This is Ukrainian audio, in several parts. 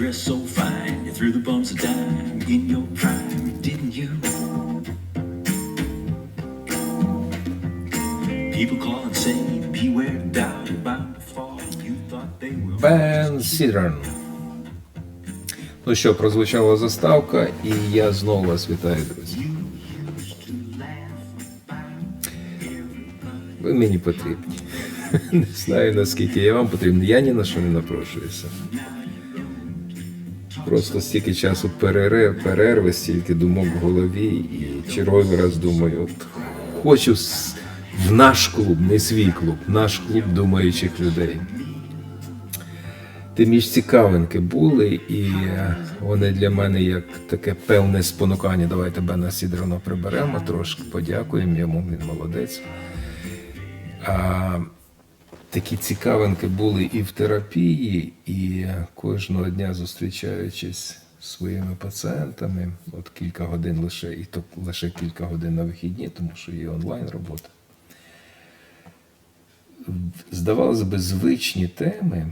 dress so fine. You threw the bums a dime in your prime, didn't you? People call and say, beware doubt about to fall. You thought they were. Бен Сідрен. Ну що, прозвучала заставка, і я знову вас вітаю, друзі. Ви мені потрібні. Не знаю наскільки я вам потрібен. Я ні на що не напрошуюся. Просто стільки часу перерив, перерви, стільки думок в голові, і черговий раз думаю, от хочу в наш клуб, не свій клуб, наш клуб думаючих людей. Тим між цікавинки були, і вони для мене як таке певне спонукання. Давайте Бена Сідрона приберемо трошки, подякуємо йому, він молодець. А, такі цікавинки були і в терапії, і кожного дня зустрічаючись зі своїми пацієнтами, от кілька годин лише, і то лише кілька годин на вихідні, тому що є онлайн робота. Здавалося би, звичні теми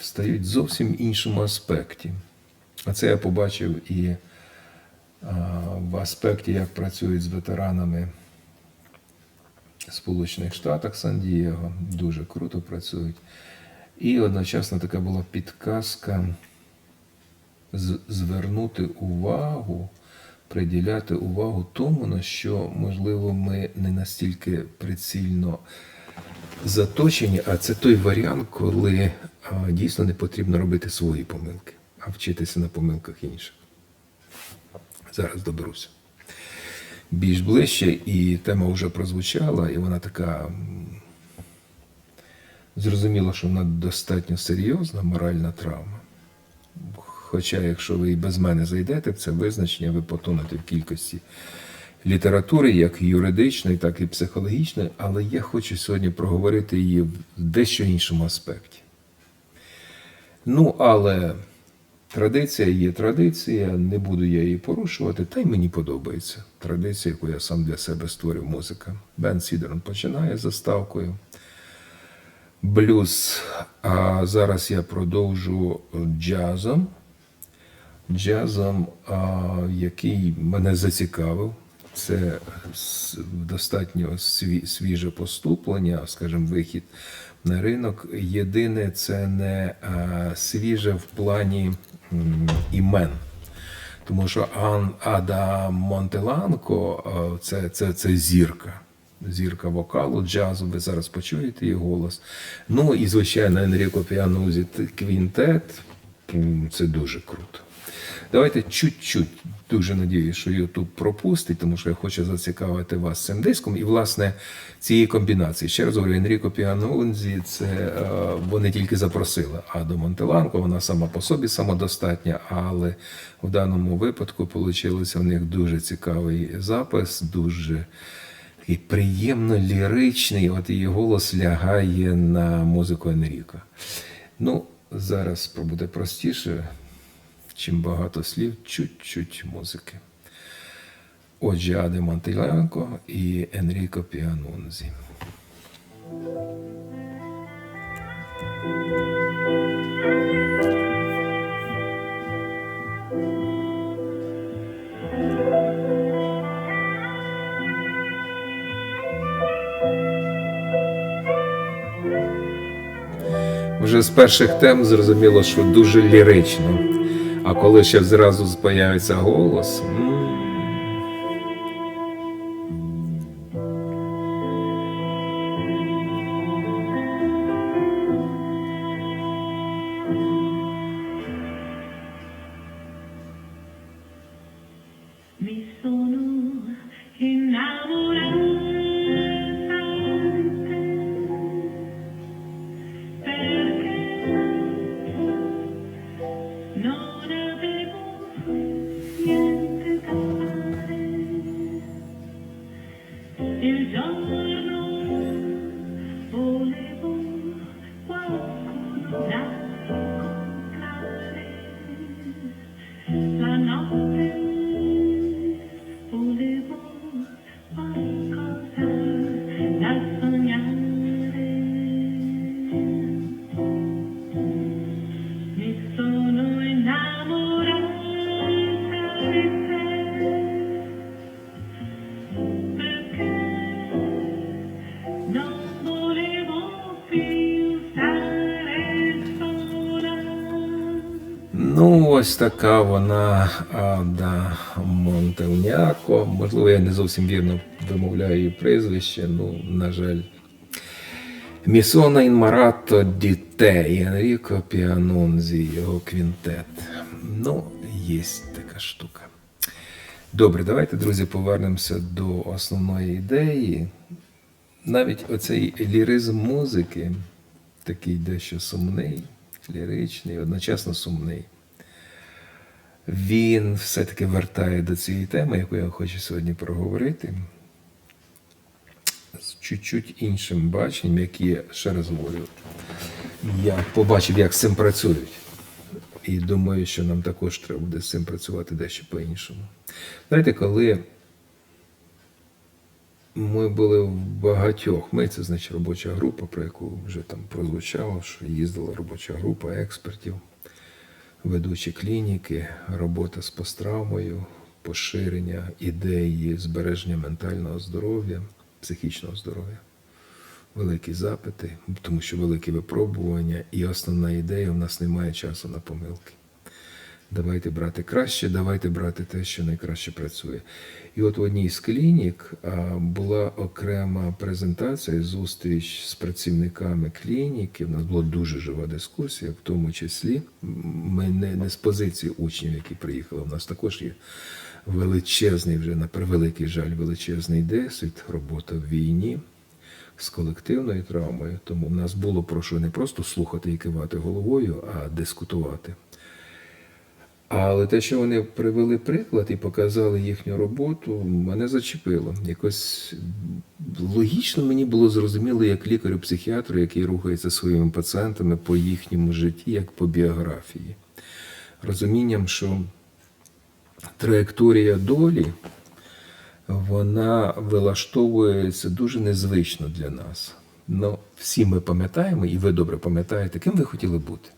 стають зовсім іншому аспекті. А це я побачив і а, в аспекті, як працюють з ветеранами в Сполучених Штатах Сан-Дієго. Дуже круто працюють. І одночасно така була підказка звернути увагу, приділяти увагу тому, на що, можливо, ми не настільки прицільно заточені, а це той варіант, коли а, дійсно не потрібно робити свої помилки, а вчитися на помилках інших. Зараз доберуся. Більш ближче, і тема вже прозвучала, і вона така. м, Зрозуміло, що вона достатньо серйозна моральна травма. Хоча, якщо ви і без мене зайдете в це визначення, ви потонете в кількості літератури, як юридичної, так і психологічної, але я хочу сьогодні проговорити її в дещо іншому аспекті. Ну, але традиція є традиція, не буду я її порушувати, та й мені подобається. Традиція, яку я сам для себе створив музика. Бен Сідерн починає заставкою. Блюз. А зараз я продовжу джазом. Джазом, який мене зацікавив. Це достатньо свіже поступлення, скажімо, вихід на ринок. Єдине, це не свіже в плані імен. Тому що Ан Ада Монтеланко це, це, це зірка. Зірка вокалу, джазу, ви зараз почуєте її голос. Ну і, звичайно, Енріко Піанузі квінтет. Це дуже круто. Давайте чуть-чуть дуже надіюсь, що YouTube пропустить, тому що я хочу зацікавити вас цим диском. І, власне, цієї комбінації. Ще раз говорю, Енріко Піанунзі, це е, вони тільки запросили Аду Монтеланко, вона сама по собі самодостатня, але в даному випадку вийшло в них дуже цікавий запис, дуже такий приємно ліричний. От її голос лягає на музику Енріка. Ну, зараз буде простіше чим багато слів, чуть-чуть музики. Отже, Аде Монтиленко і Енріко Піанунзі. Вже з перших тем зрозуміло, що дуже лірично. А коли ще зразу з'явиться голос. Ось така вона Ада Монтельняко. Можливо, я не зовсім вірно вимовляю її прізвище. Ну, на жаль. Місона інмарато дітей Енріко Піанонзі, його квінтет. Ну, є така штука. Добре, давайте, друзі, повернемося до основної ідеї. Навіть оцей ліризм музики, такий дещо сумний, ліричний, одночасно сумний. Він все-таки вертає до цієї теми, яку я хочу сьогодні проговорити з чуть-чуть іншим баченням, які, ще раз говорю, я побачив, як з цим працюють. І думаю, що нам також треба буде з цим працювати дещо по-іншому. Знаєте, коли ми були в багатьох, ми це значить робоча група, про яку вже там прозвучало, що їздила робоча група експертів, ведучі клініки, робота з посттравмою, поширення ідеї збереження ментального здоров'я, психічного здоров'я. Великі запити, тому що великі випробування, і основна ідея у нас немає часу на помилки. Давайте брати краще, давайте брати те, що найкраще працює. І от в одній з клінік була окрема презентація, зустріч з працівниками клініки. У нас була дуже жива дискусія, в тому числі ми не, не з позиції учнів, які приїхали. У нас також є величезний, вже на превеликий жаль, величезний досвід, робота в війні з колективною травмою. Тому в нас було про що не просто слухати і кивати головою, а дискутувати. Але те, що вони привели приклад і показали їхню роботу, мене зачепило. Якось логічно мені було зрозуміло, як лікарю-психіатру, який рухається своїми пацієнтами по їхньому житті, як по біографії. Розумінням, що траєкторія долі вона вилаштовується дуже незвично для нас. Ну, всі ми пам'ятаємо, і ви добре пам'ятаєте, ким ви хотіли бути.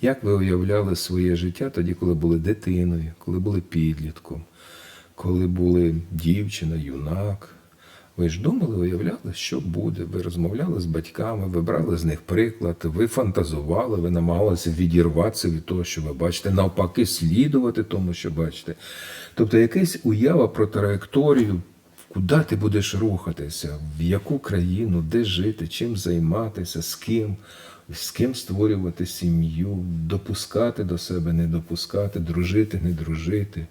Як ви уявляли своє життя тоді, коли були дитиною, коли були підлітком, коли були дівчина, юнак? Ви ж думали, уявляли, що буде? Ви розмовляли з батьками, ви брали з них приклад, ви фантазували, ви намагалися відірватися від того, що ви бачите, навпаки, слідувати тому, що бачите. Тобто якась уява про траєкторію, куди ти будеш рухатися, в яку країну, де жити, чим займатися, з ким, з ким створювати сім'ю, допускати до себе, не допускати, дружити, не дружити.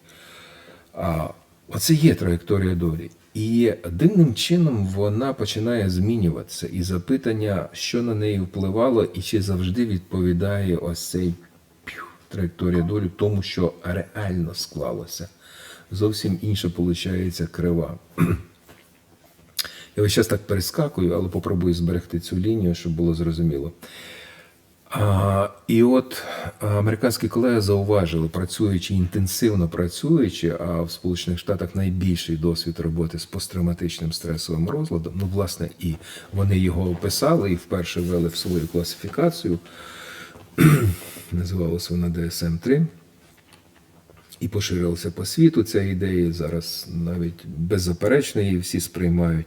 А оце є траєкторія долі. І дивним чином вона починає змінюватися. І запитання, що на неї впливало, і чи завжди відповідає ось цей траєкторія долі тому, що реально склалося. Зовсім інша виходить крива. Я ось зараз так перескакую, але попробую зберегти цю лінію, щоб було зрозуміло. А, і от американські колеги зауважили, працюючи інтенсивно працюючи, а в Сполучених Штатах найбільший досвід роботи з посттравматичним стресовим розладом. Ну, власне, і вони його описали і вперше ввели в свою класифікацію. Називалася вона DSM-3. І поширилася по світу ця ідея. Зараз навіть беззаперечно її всі сприймають.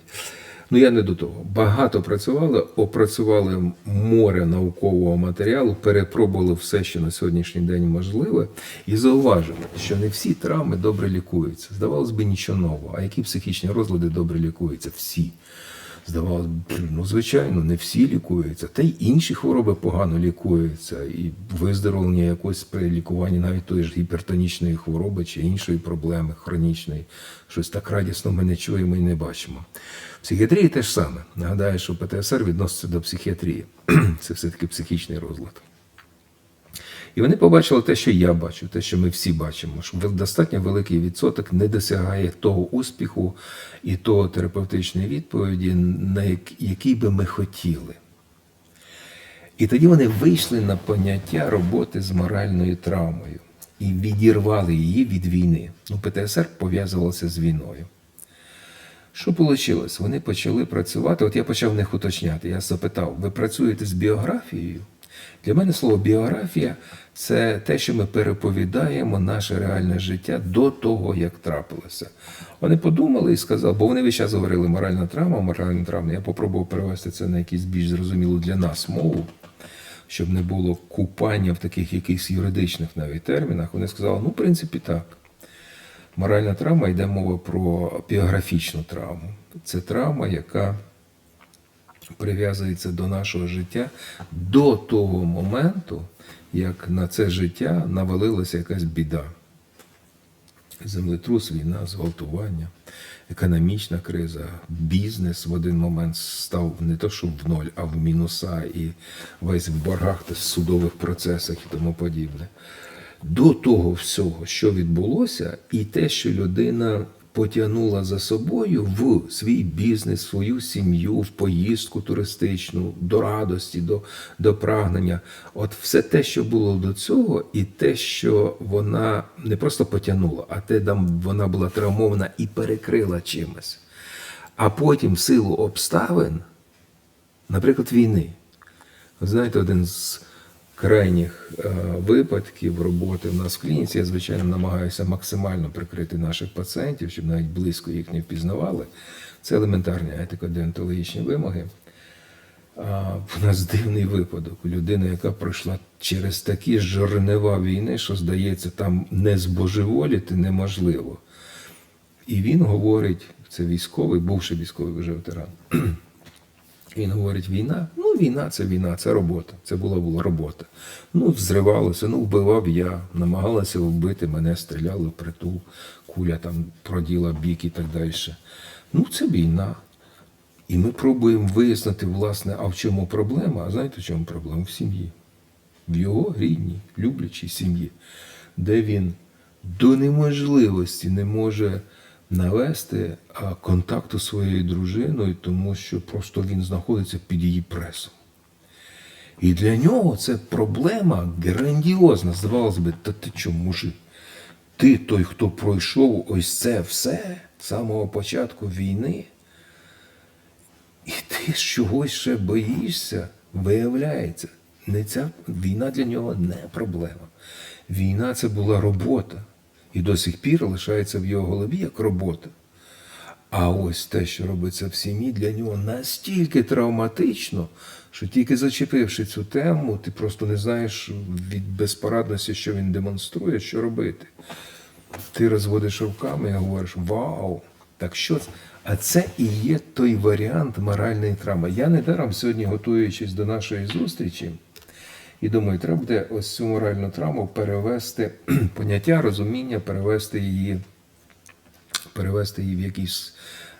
Ну я не до того. Багато працювали, опрацювали море наукового матеріалу, перепробували все, що на сьогоднішній день можливе, і зауважили, що не всі травми добре лікуються. Здавалось би, нічого нового. А які психічні розлади добре лікуються? Всі. Здавалось, б, ну звичайно, не всі лікуються, та й інші хвороби погано лікуються, і виздоровлення якось при лікуванні навіть тої ж гіпертонічної хвороби чи іншої проблеми хронічної. Щось так радісно ми не чуємо і не бачимо. В психіатрії те ж саме. Нагадаю, що ПТСР відноситься до психіатрії. Це все-таки психічний розлад. І вони побачили те, що я бачу, те, що ми всі бачимо, що достатньо великий відсоток не досягає того успіху і того терапевтичної відповіді, на який би ми хотіли. І тоді вони вийшли на поняття роботи з моральною травмою і відірвали її від війни. Ну, ПТСР пов'язувалося з війною. Що вийшло? Вони почали працювати. От я почав в них уточняти. Я запитав: ви працюєте з біографією? Для мене слово біографія це те, що ми переповідаємо наше реальне життя до того, як трапилося. Вони подумали і сказали, бо вони весь час говорили моральна травма, моральна травма. Я попробував перевести це на якусь більш зрозумілу для нас мову. щоб не було купання в таких якихось юридичних навіть термінах, вони сказали, ну, в принципі, так. Моральна травма йде мова про біографічну травму. Це травма, яка прив'язується до нашого життя до того моменту, як на це життя навалилася якась біда. Землетрус, війна, зґвалтування, економічна криза, бізнес в один момент став не то, що в ноль, а в мінуса і весь в боргах та судових процесах і тому подібне. До того всього, що відбулося, і те, що людина потягнула за собою в свій бізнес, свою сім'ю, в поїздку туристичну, до радості, до, до прагнення. От все те, що було до цього, і те, що вона не просто потягнула, а те, там вона була травмована і перекрила чимось. А потім, в силу обставин, наприклад, війни. Знаєте, один з крайніх е, випадків роботи в нас в клініці, я, звичайно, намагаюся максимально прикрити наших пацієнтів, щоб навіть близько їх не впізнавали. Це елементарні етико-деонтологічні вимоги. У нас дивний випадок. Людина, яка пройшла через такі жорнева війни, що, здається, там не збожеволіти неможливо. І він говорить, це військовий, бувший військовий вже ветеран. Він говорить, війна, ну війна це війна, це робота. Це була, була робота. Ну, взривалося, ну вбивав я, намагалася вбити, мене стріляли в притул, куля там проділа бік і так далі. Ну, це війна. І ми пробуємо вияснити, власне, а в чому проблема? А знаєте, в чому проблема? В сім'ї. В його рідній, люблячій сім'ї, де він до неможливості не може навести контакту зі своєю дружиною, тому що просто він знаходиться під її пресом. І для нього це проблема грандіозна. Здавалось би, та ти чому, мужик? Ти той, хто пройшов ось це все з самого початку війни, і ти чогось ще боїшся, виявляється, не ця війна для нього не проблема. Війна це була робота. І до сих пір лишається в його голові як робота. А ось те, що робиться в сім'ї, для нього настільки травматично, що тільки зачепивши цю тему, ти просто не знаєш від безпорадності, що він демонструє, що робити. Ти розводиш руками і говориш: Вау! Так що це? А це і є той варіант моральної травми. Я недаром сьогодні, готуючись до нашої зустрічі, і думаю, треба буде ось цю моральну травму перевести поняття, розуміння, перевести її, перевести її в якісь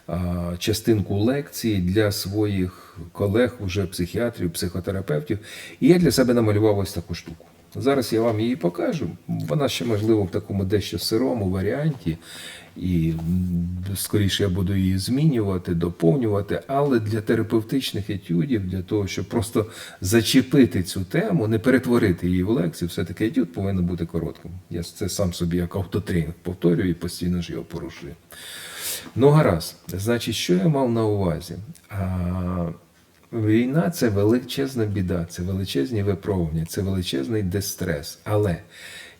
а, частинку лекції для своїх колег, уже психіатрів, психотерапевтів. І я для себе намалював ось таку штуку. Зараз я вам її покажу. Вона ще, можливо, в такому дещо сирому варіанті, і скоріше я буду її змінювати, доповнювати, але для терапевтичних етюдів, для того, щоб просто зачепити цю тему, не перетворити її в лекцію, все-таки етюд повинен бути коротким. Я це сам собі як автотренінг повторюю і постійно ж його порушую. Ну, гаразд. Значить, що я мав на увазі? А, Війна це величезна біда, це величезні випробування, це величезний дистрес. Але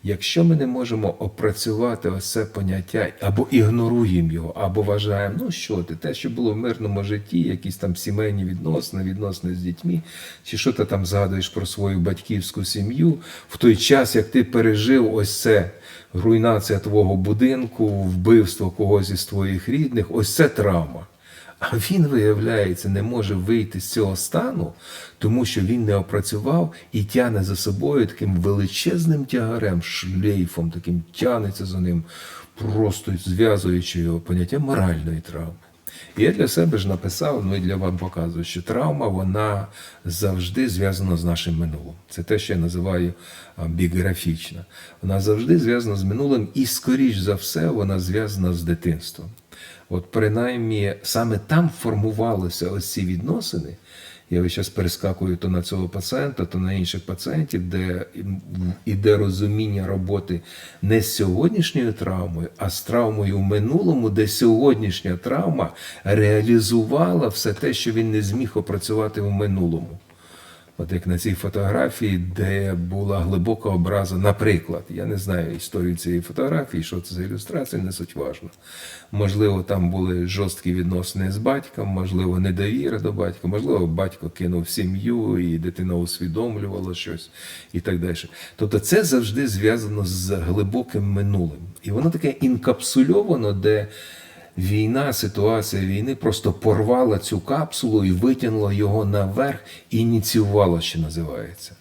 якщо ми не можемо опрацювати ось це поняття або ігноруємо його, або вважаємо, ну що ти, те, що було в мирному житті, якісь там сімейні відносини, відносини з дітьми, чи що ти там згадуєш про свою батьківську сім'ю, в той час, як ти пережив ось це руйнація твого будинку, вбивство когось із твоїх рідних, ось це травма. А він, виявляється, не може вийти з цього стану, тому що він не опрацював і тягне за собою таким величезним тягарем, шлейфом, таким тягнеться за ним, просто зв'язуючи його поняття моральної травми. Я для себе ж написав, ну і для вам показую, що травма вона завжди зв'язана з нашим минулим. Це те, що я називаю біографічна. Вона завжди зв'язана з минулим, і, скоріш за все, вона зв'язана з дитинством. От принаймні саме там формувалися ось ці відносини. Я весь час перескакую то на цього пацієнта, то на інших пацієнтів, де іде розуміння роботи не з сьогоднішньою травмою, а з травмою в минулому, де сьогоднішня травма реалізувала все те, що він не зміг опрацювати в минулому. От як на цій фотографії, де була глибока образа, наприклад, я не знаю історію цієї фотографії, що це за ілюстрація, не суть важно. Можливо, там були жорсткі відносини з батьком, можливо, недовіра до батька, можливо, батько кинув сім'ю і дитина усвідомлювала щось і так далі. Тобто це завжди зв'язано з глибоким минулим. І воно таке інкапсульовано, де війна, ситуація війни просто порвала цю капсулу і витягнула його наверх ініціювала, що називається.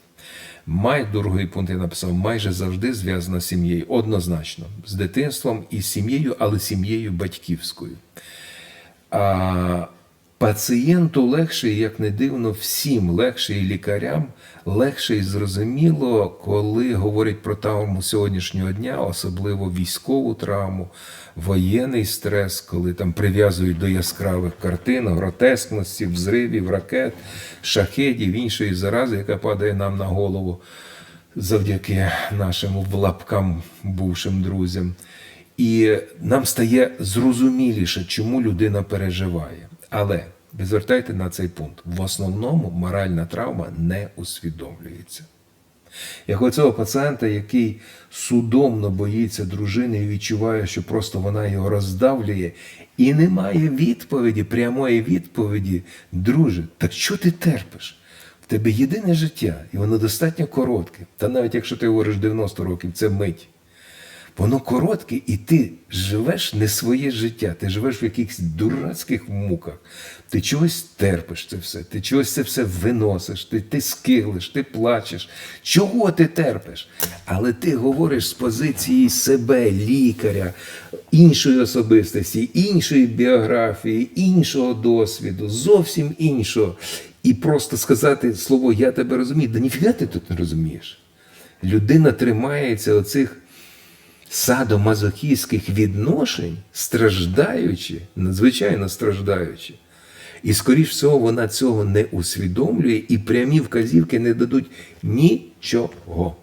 Май, другий пункт я написав, майже завжди зв'язана з сім'єю. Однозначно, з дитинством і з сім'єю, але сім'єю батьківською. А пацієнту легше, як не дивно, всім легше і лікарям легше і зрозуміло, коли говорять про травму сьогоднішнього дня, особливо військову травму, воєнний стрес, коли там прив'язують до яскравих картин, гротескності, взривів, ракет, шахедів, іншої зарази, яка падає нам на голову завдяки нашим лапкам бувшим друзям. І нам стає зрозуміліше, чому людина переживає. Але ви звертайте на цей пункт. В основному моральна травма не усвідомлюється. Як у цього пацієнта, який судомно боїться дружини і відчуває, що просто вона його роздавлює, і немає відповіді, прямої відповіді, друже, так що ти терпиш? В тебе єдине життя, і воно достатньо коротке. Та навіть якщо ти говориш 90 років, це мить. Воно коротке, і ти живеш не своє життя, ти живеш в якихось дурацьких муках. Ти чогось терпиш це все, ти чогось це все виносиш, ти, ти скиглиш, ти плачеш. Чого ти терпиш? Але ти говориш з позиції себе, лікаря, іншої особистості, іншої біографії, іншого досвіду, зовсім іншого. І просто сказати слово Я тебе розумію, да ніфіга ти тут не розумієш. Людина тримається оцих садомазохістських відношень, страждаючи, надзвичайно страждаючи. І, скоріш всього, вона цього не усвідомлює, і прямі вказівки не дадуть нічого.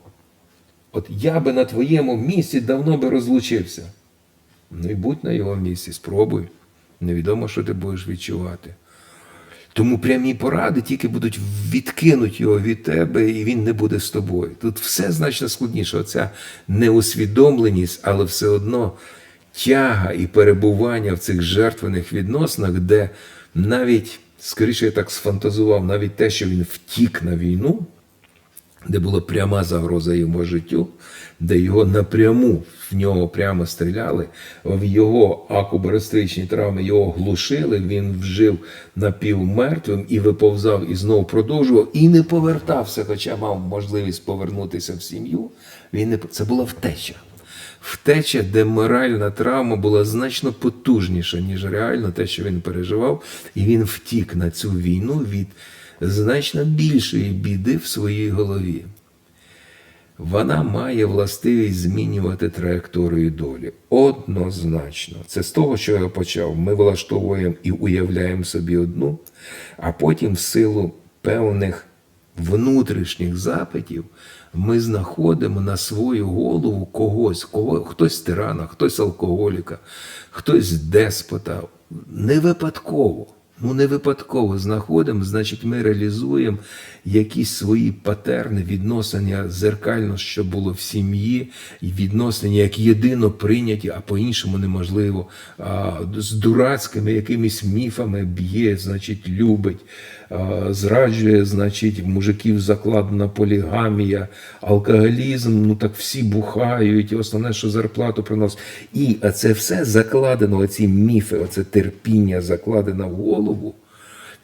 От я би на твоєму місці давно би розлучився. Ну і будь на його місці, спробуй. Невідомо, що ти будеш відчувати. Тому прямі поради тільки будуть відкинуть його від тебе, і він не буде з тобою. Тут все значно складніше. Оця неусвідомленість, але все одно тяга і перебування в цих жертвених відносинах, де навіть, скоріше я так сфантазував, навіть те, що він втік на війну, де була пряма загроза його життю, де його напряму в нього прямо стріляли, в його акубаристичні травми його глушили, він вжив напівмертвим і виповзав і знову продовжував, і не повертався, хоча мав можливість повернутися в сім'ю. Він не це була втеча. Втеча, де моральна травма була значно потужніша, ніж реально те, що він переживав, і він втік на цю війну від значно більшої біди в своїй голові. Вона має властивість змінювати траєкторію долі. Однозначно. Це з того, що я почав. Ми влаштовуємо і уявляємо собі одну, а потім, в силу певних внутрішніх запитів, ми знаходимо на свою голову когось, кого, хтось тирана, хтось алкоголіка, хтось деспота. Не випадково. Ну, не випадково знаходимо, значить, ми реалізуємо якісь свої патерни, відносини зеркально, що було в сім'ї, і відносини як єдино прийняті, а по-іншому неможливо. А, з дурацькими якимись міфами б'є, значить, любить, зраджує, значить, мужиків закладена полігамія, алкоголізм, ну так всі бухають, і основне, що зарплату приносить. І це все закладено, оці міфи, оце терпіння закладено в голову.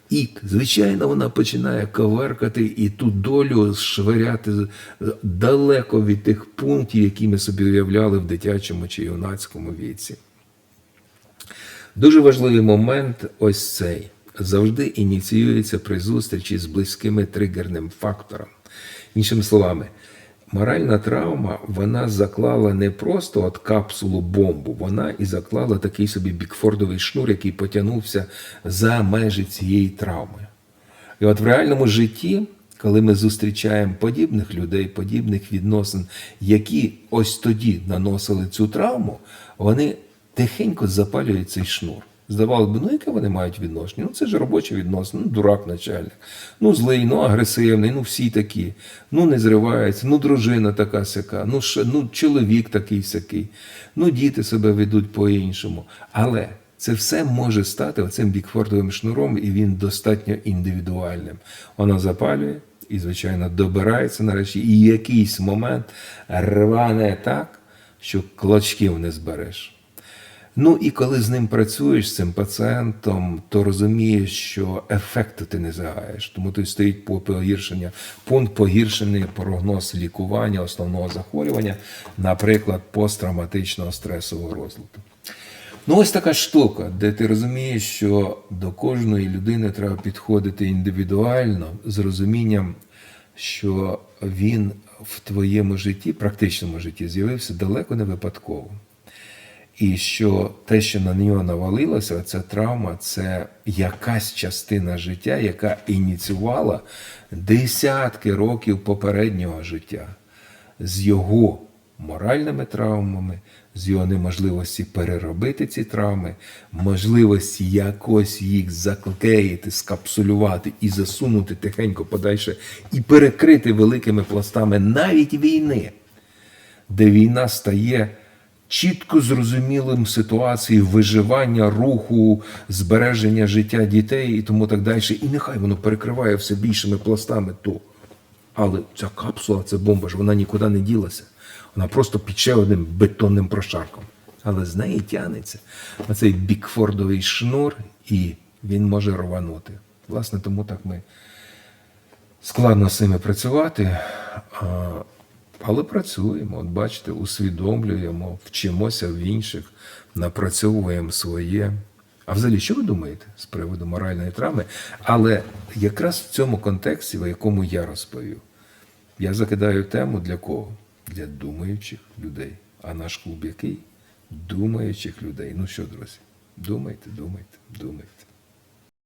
І, звичайно, вона починає коверкати і ту долю швиряти далеко від тих пунктів, які ми собі уявляли в дитячому чи юнацькому віці. Дуже важливий момент ось цей. Завжди ініціюється при зустрічі з близькими тригерним фактором. Іншими словами, моральна травма вона заклала не просто от капсулу бомбу, вона і заклала такий собі бікфордовий шнур, який потягнувся за межі цієї травми. І от в реальному житті, коли ми зустрічаємо подібних людей, подібних відносин, які ось тоді наносили цю травму, вони тихенько запалюють цей шнур. Здавалося б, ну яке вони мають відношення? Ну це ж робочі відносини, ну дурак начальник, ну злий, ну агресивний, ну всі такі, ну не зривається, ну дружина така сяка, ну, ш- ну чоловік такий сякий, ну діти себе ведуть по-іншому. Але це все може стати оцим бікфордовим шнуром, і він достатньо індивідуальним. Воно запалює і, звичайно, добирається нарешті, і якийсь момент рване так, що клочків не збереш. Ну і коли з ним працюєш з цим пацієнтом, то розумієш, що ефекту ти не загаєш. Тому тут стоїть по погіршення, пункт погіршений прогноз лікування основного захворювання, наприклад, посттравматичного стресового розладу. Ну, ось така штука, де ти розумієш, що до кожної людини треба підходити індивідуально з розумінням, що він в твоєму житті, практичному житті, з'явився далеко не випадково. І що те, що на нього навалилося, ця травма, це якась частина життя, яка ініціювала десятки років попереднього життя з його моральними травмами, з його неможливості переробити ці травми, можливості якось їх заклеїти, скапсулювати і засунути тихенько подальше, і перекрити великими пластами навіть війни де війна стає чітко зрозумілим ситуацією виживання, руху, збереження життя дітей і тому так далі. І нехай воно перекриває все більшими пластами то. Але ця капсула, це бомба ж, вона нікуди не ділася. Вона просто під одним бетонним прошарком. Але з неї тягнеться оцей бікфордовий шнур, і він може рванути. Власне, тому так ми складно з цими працювати, але працюємо. От бачите, усвідомлюємо, вчимося в інших, напрацьовуємо своє. А взагалі, що ви думаєте з приводу моральної травми? Але якраз в цьому контексті, в якому я розповів, я закидаю тему для кого? Для думаючих людей. А наш клуб який? Думаючих людей. Ну що, друзі, думайте, думайте, думайте.